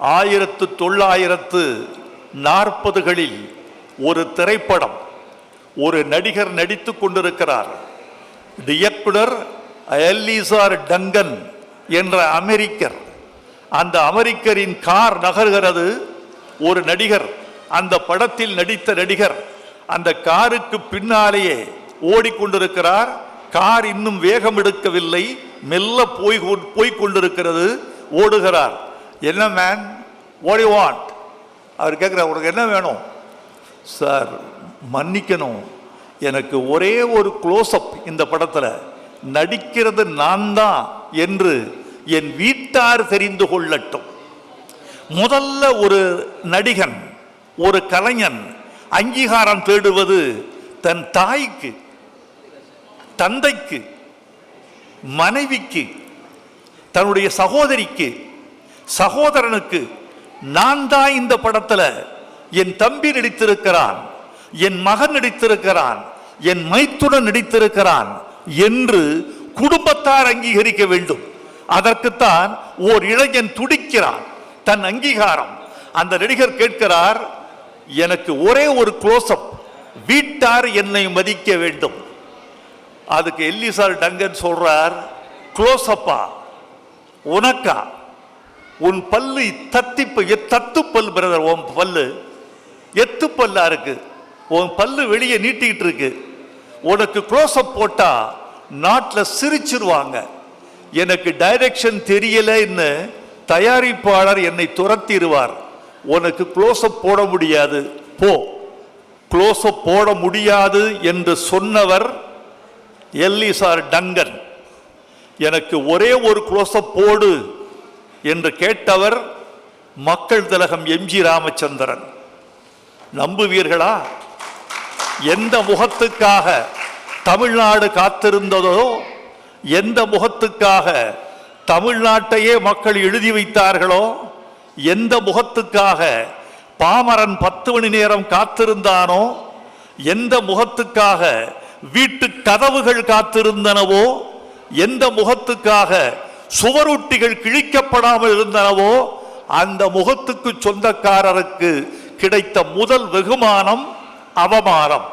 ஆயிரத்து தொள்ளாயிரத்து நாற்பதுகளில் ஒரு திரைப்படம் ஒரு நடிகர் நடித்து கொண்டிருக்கிறார். இயக்குனர் எல்லிசார் டங்கன் என்ற அமெரிக்கர். அந்த அமெரிக்கரின் கார் நகர்கிறது ஒரு நடிகர். அந்த படத்தில் நடித்த நடிகர் அந்த காருக்கு பின்னாலேயே ஓடிக்கொண்டிருக்கிறார். கார் இன்னும் வேகம் எடுக்கவில்லை மெல்ல போய் போய்கொண்டிருக்கிறது ஓடுகிறார். என்ன மேன் what do you அவர் கேட்குறார் உனக்கு என்ன வேணும்? சார் மன்னிக்கணும். எனக்கு ஒரே ஒரு க்ளோஸ்அப் இந்த படத்தில். நடிக்கிறது நான் தான் என்று என் வீட்டார் தெரிந்து கொள்ளட்டும். முதல்ல ஒரு நடிகன் ஒரு கலைஞன் அங்கீகாரம் தேடுவது தன் தாய்க்கு தந்தைக்கு மனைவிக்கு தன்னுடைய சகோதரிக்கு சகோதரனுக்கு நான் தான் இந்த படத்துல என் தம்பி நடித்திருக்கிறான் என் மகன் நடித்திருக்கிறான் என் மைத்துடன் நடித்திருக்கிறான் என்று குடும்பத்தார் அங்கீகரிக்க வேண்டும். அதற்குத்தான் ஓர் இளைஞன் துடிக்கிறான். தன் அங்கீகாரம். அந்த நடிகர் கேட்கிறார் எனக்கு ஒரே ஒரு க்ளோஸ்அப் வீட்டார் என்னை மதிக்க வேண்டும். அதுக்கு எல்லிசார் டங்கன் சொல்றார் க்ளோஸ்அப்பா உனக்கா? உன் பல்லு தத்திப்பு தத்து பல் பிரதர் உன் பல்லு எத்து பல்லா இருக்கு. உன் பல்லு வெளியே நீட்டிக்கிட்டு இருக்கு. உனக்கு க்ளோஸ்அப் போட்டா நாட்டில் சிரிச்சிருவாங்க. எனக்கு டைரக்ஷன் தெரியலைன்னு தயாரிப்பாளர் என்னை துரத்திடுவார். உனக்கு க்ளோஸ்அப் போட முடியாது. போ. க்ளோஸ்அப் போட முடியாது என்று சொன்னவர் எல்லிசார் டங்கன். எனக்கு ஒரே ஒரு க்ளோஸ்அப் போடு. என்று கேட்டவர் மக்கள் திலகம் எம்ஜி ராமச்சந்திரன். நம்புவீர்களா? எந்த முகத்துக்காக தமிழ்நாடு காத்திருந்ததோ எந்த முகத்துக்காக தமிழ்நாட்டையே மக்கள் எழுதி வைத்தார்களோ எந்த முகத்துக்காக பாமரன் பத்து மணி நேரம் காத்திருந்தானோ எந்த முகத்துக்காக வீட்டு கதவுகள் காத்திருந்தனவோ எந்த முகத்துக்காக சுவரொட்டிகள் கிழிக்கப்படாமல் இருந்தனவோ அந்த முகத்துக்கு சொந்தக்காரருக்கு கிடைத்த முதல் வெகுமானம் அவமானம்.